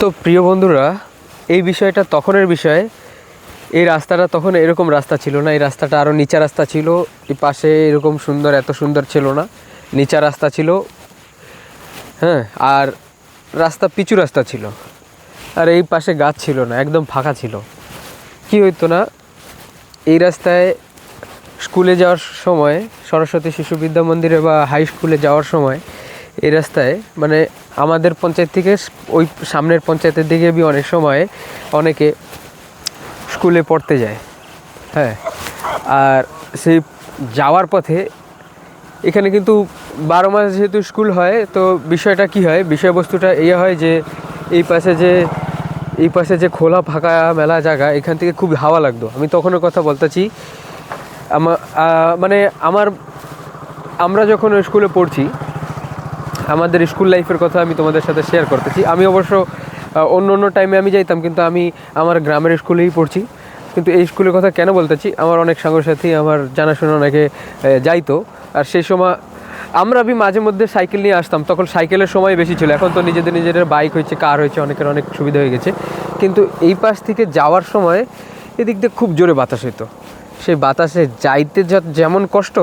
তো প্রিয় বন্ধুরা, এই বিষয়টা তখনের বিষয়। এই রাস্তাটা তখন এরকম রাস্তা ছিল না, এই রাস্তাটা আরও নিচা রাস্তা ছিল, এই পাশে এরকম সুন্দর, এত সুন্দর ছিল না, নিচা রাস্তা ছিল। হ্যাঁ আর রাস্তা পিচু রাস্তা ছিল। আর এই পাশে গাছ ছিল না, একদম ফাঁকা ছিল। কি হইতো না, এই রাস্তায় স্কুলে যাওয়ার সময়, সরস্বতী শিশু বিদ্যা মন্দিরে বা হাই স্কুলে যাওয়ার সময় এই রাস্তায় মানে আমাদের পঞ্চায়েত থেকে ওই সামনের পঞ্চায়েতের দিকে বি অনেক সময় অনেকে স্কুলে পড়তে যায় হ্যাঁ। আর সেই যাওয়ার পথে এখানে কিন্তু বারো মাস যেহেতু স্কুল হয়, তো বিষয়টা কি হয়? বিষয়বস্তুটা এই হয় যে এই পাশে যে, এই পাশে যে খোলা ফাঁকা মেলা জায়গা, এখান থেকে খুব হাওয়া লাগতো। আমি তখনও কথা বলতেছি, আমা মানে আমার, আমরা যখন স্কুলে পড়ছি আমাদের স্কুল লাইফের কথা আমি তোমাদের সাথে শেয়ার করতেছি। আমি অবশ্য অন্য অন্য টাইমে আমি যাইতাম, কিন্তু আমি আমার গ্রামের স্কুলেই পড়ছি। কিন্তু এই স্কুলের কথা কেন বলতেছি? আমার অনেক সাথী আমার জানাশোনা অনেকে যাইতো। আর সেই সময় আমরা আমি মাঝে মধ্যে সাইকেল নিয়ে আসতাম। তখন সাইকেলের সময় বেশি ছিল। এখন তো নিজেদের নিজেদের বাইক হয়েছে কার হয়েছে, অনেকের অনেক সুবিধা হয়ে গেছে। কিন্তু এই পাশ থেকে যাওয়ার সময় এদিক দিয়ে খুব জোরে বাতাস হইতো। সেই বাতাসে যাইতে যেমন কষ্ট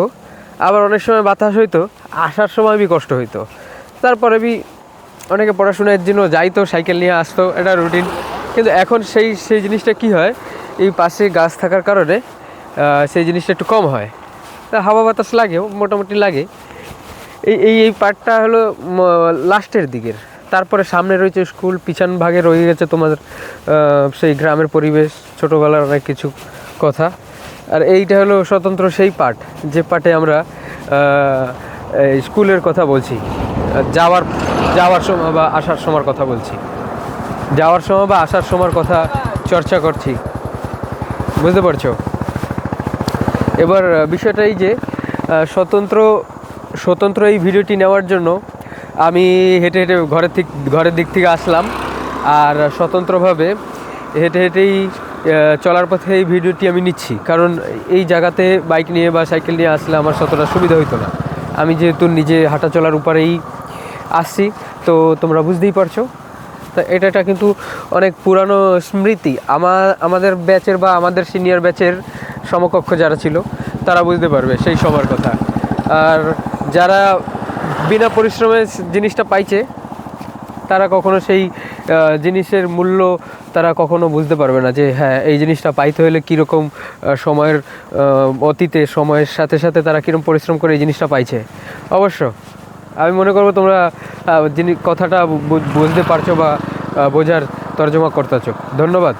আবার অনেক সময় বাতাস হইতো আসার সময় বি কষ্ট হইতো। তারপরে বি অনেকে পড়াশোনার জন্য যাইতো সাইকেল নিয়ে আসতো এটা রুটিন কিন্তু এখন সেই সেই জিনিসটা কি হয় এই পাশে গাছ থাকার কারণে সেই জিনিসটা একটু কম হয়। তা হাওয়া বাতাস লাগেও মোটামুটি লাগে। এই এই এই পার্টটা হলো লাস্টের দিকের। তারপরে সামনে রয়েছে স্কুল পিছন ভাগে রয়ে গেছে আহ, সেই গ্রামের পরিবেশ ছোটোবেলার অনেক কিছু কথা। আর এইটা হলো স্বতন্ত্র সেই পার্ট যে পার্টে আমরা স্কুলের কথা বলছি, যাওয়ার যাওয়ার সময় বা আসার সময়ের কথা বলছি। যাওয়ার সময় বা আসার সময়ের কথা চর্চা করছি। বুঝতে পারছ? এবার বিষয়টা এই যে স্বতন্ত্র স্বতন্ত্র এই ভিডিওটি নেওয়ার জন্য আমি হেঁটে হেঁটে ঘরের থেকে ঘরের দিক থেকে আসলাম। আর স্বতন্ত্রভাবে হেঁটে হেঁটেই চলার পথে এই ভিডিওটি আমি নিচ্ছি। কারণ এই জায়গাতে বাইক নিয়ে বা সাইকেল নিয়ে আসলে আমার ততটা সুবিধা হইতো না। আমি যেহেতু নিজে হাঁটা চলার উপরেই আসছি, তো তোমরা বুঝতেই পারছ। তা এটা একটা কিন্তু অনেক পুরানো স্মৃতি। আমার আমাদের ব্যাচের বা আমাদের সিনিয়র ব্যাচের সমকক্ষ যারা ছিল, তারা বুঝতে পারবে সেই সময়ের কথা। আর যারা বিনা পরিশ্রমে জিনিসটা পাইছে, তারা কখনো সেই জিনিসের মূল্য তারা কখনো বুঝতে পারবে না যে হ্যাঁ এই জিনিসটা পাইতে হলে কীরকম সময়ের অতীতে, সময়ের সাথে সাথে তারা কীরকম পরিশ্রম করে এই জিনিসটা পাইছে। অবশ্য, আমি মনে করব তোমরা যিনি কথাটা বুঝতে পারছ বা বোঝার তর্জমা করতেছো। ধন্যবাদ।